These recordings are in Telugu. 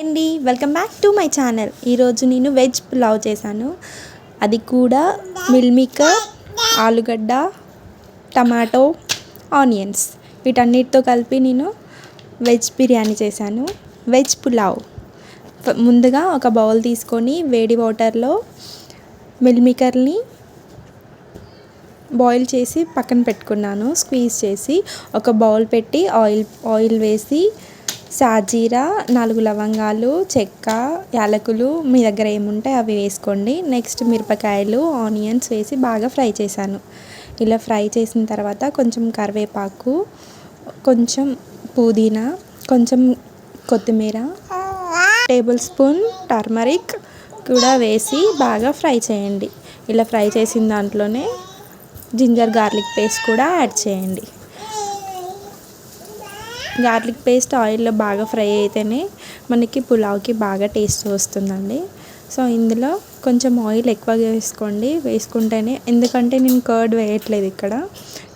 అండి welcome back to my channel. ఈరోజు నేను వెజ్ పులావ్ చేశాను. అది కూడా మిల్మికర్ ఆలుగడ్డ టమాటో ఆనియన్స్. వీటన్నిటితో కలిపి నేను వెజ్ బిర్యానీ చేశాను. వెజ్ పులావ్. ముందుగా ఒక బౌల్ తీసుకొని వేడి వాటర్లో మిల్మికర్ని బాయిల్ చేసి పక్కన పెట్టుకున్నాను. స్క్వీజ్ చేసి ఒక బౌల్ పెట్టి ఆయిల్ ఆయిల్ వేసి సాజీరా నాలుగు లవంగాలు చెక్క యాలకులు మీ దగ్గర ఏముంటే అవి వేసుకోండి. నెక్స్ట్ మిరపకాయలు ఆనియన్స్ వేసి బాగా ఫ్రై చేశాను. ఇలా ఫ్రై చేసిన తర్వాత కొంచెం కరివేపాకు కొంచెం పుదీనా కొంచెం కొత్తిమీర టేబుల్ స్పూన్ టర్మరిక్ కూడా వేసి బాగా ఫ్రై చేయండి. ఇలా ఫ్రై చేసిన దాంట్లోనే జింజర్ గార్లిక్ పేస్ట్ కూడా యాడ్ చేయండి. గార్లిక్ పేస్ట్ ఆయిల్లో బాగా ఫ్రై అయితేనే మనకి పులావ్కి బాగా టేస్ట్ వస్తుందండి. సో ఇందులో కొంచెం ఆయిల్ ఎక్కువగా వేసుకోండి. వేసుకుంటేనే ఎందుకంటే నేను కర్డ్ వేయట్లేదు ఇక్కడ.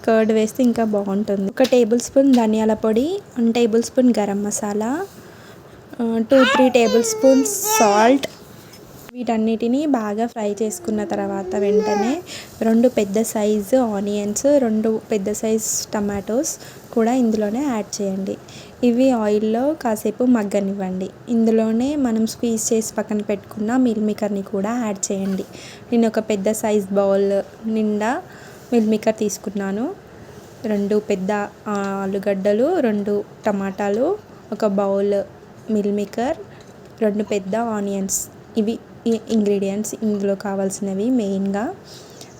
కర్డ్ వేస్తే ఇంకా బాగుంటుంది. ఒక టేబుల్ స్పూన్ ధనియాల పొడి one tablespoon garam masala two three tablespoons salt. వీటన్నిటిని బాగా ఫ్రై చేసుకున్న తర్వాత వెంటనే రెండు పెద్ద సైజు ఆనియన్స్ రెండు పెద్ద సైజ్ టమాటోస్ కూడా ఇందులోనే యాడ్ చేయండి. ఇవి ఆయిల్లో కాసేపు మగ్గనివ్వండి. ఇందులోనే మనం స్క్వీజ్ చేసి పక్కన పెట్టుకున్న మిల్ మేకర్ని కూడా యాడ్ చేయండి. నేను ఒక పెద్ద సైజ్ బౌల్ నిండా మిల్ మేకర్ తీసుకున్నాను. రెండు పెద్ద ఆలుగడ్డలు రెండు టమాటాలు ఒక బౌల్ మిల్ మేకర్ రెండు పెద్ద ఆనియన్స్. ఇవి ఇంగ్రీడియంట్స్ ఇందులో కావాల్సినవి మెయిన్గా.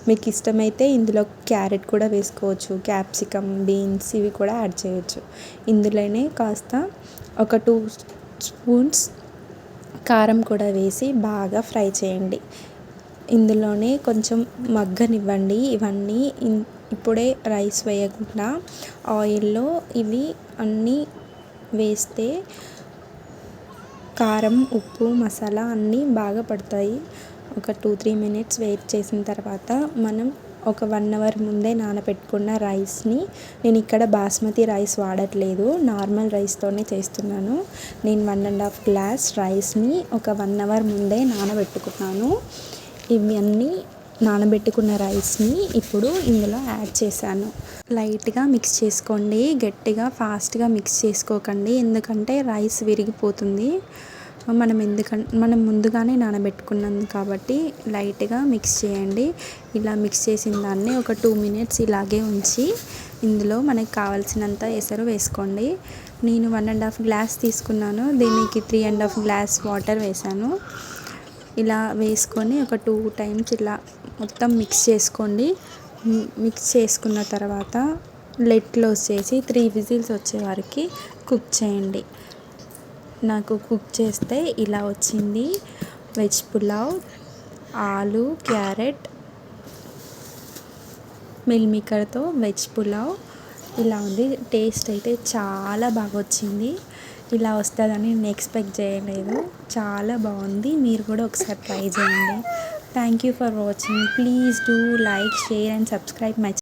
మీకు ఇష్టమైతే ఇందులో క్యారెట్ కూడా వేసుకోవచ్చు క్యాప్సికమ్ బీన్స్ ఇవి కూడా యాడ్ చేయొచ్చు. ఇందులోనే కాస్త ఒక టూ స్పూన్స్ కారం కూడా వేసి బాగా ఫ్రై చేయండి. ఇందులోనే కొంచెం మగ్గనివ్వండి. ఇవన్నీ ఇన్- ఇప్పుడే రైస్ వేయకుండా ఆయిల్లో ఇవి అన్నీ వేస్తే కారం ఉప్పు మసాలా అన్నీ బాగా పడతాయి. ఒక టూ త్రీ మినిట్స్ వెయిట్ చేసిన తర్వాత మనం ఒక వన్ అవర్ ముందే నానబెట్టుకున్న రైస్ని నేను ఇక్కడ బాస్మతి రైస్ వాడట్లేదు. నార్మల్ రైస్తోనే చేస్తున్నాను. నేను వన్ అండ్ హాఫ్ గ్లాస్ రైస్ని ఒక వన్ అవర్ ముందే నానబెట్టుకున్నాను. ఇవన్నీ నానబెట్టుకున్న రైస్ని ఇప్పుడు ఇందులో యాడ్ చేశాను. లైట్గా మిక్స్ చేసుకోండి. గట్టిగా ఫాస్ట్గా మిక్స్ చేసుకోకండి. ఎందుకంటే రైస్ విరిగిపోతుంది. మనం ఎందుకంటే మనం ముందుగానే నానబెట్టుకున్నాం కాబట్టి లైట్గా మిక్స్ చేయండి. ఇలా మిక్స్ చేసిన దాన్ని ఒక టూ మినిట్స్ ఇలాగే ఉంచి ఇందులో మనకు కావాల్సినంత ఎసరు వేసుకోండి. నేను వన్ అండ్ హాఫ్ గ్లాస్ తీసుకున్నాను. దీనికి three and half glass water వేసాను. ఇలా వేసుకొని ఒక టూ టైమ్స్ ఇలా మొత్తం మిక్స్ చేసుకోండి. మిక్స్ చేసుకున్న తర్వాత లెట్ క్లోజ్ చేసి త్రీ విజిల్స్ వచ్చే వరకు కుక్ చేయండి. నాకు కుక్ చేస్తే ఇలా వచ్చింది. వెజ్ పులావ్ ఆలు క్యారెట్ మిల్మికర్తో వెజ్ పులావ్. ఇలా ఉంది. టేస్ట్ అయితే చాలా బాగా వచ్చింది. ఇలా వస్తుందని నేను ఎక్స్పెక్ట్ చేయలేదు. చాలా బాగుంది. మీరు కూడా ఒకసారి ట్రై చేయండి. Thank you for watching. Please do like share and subscribe my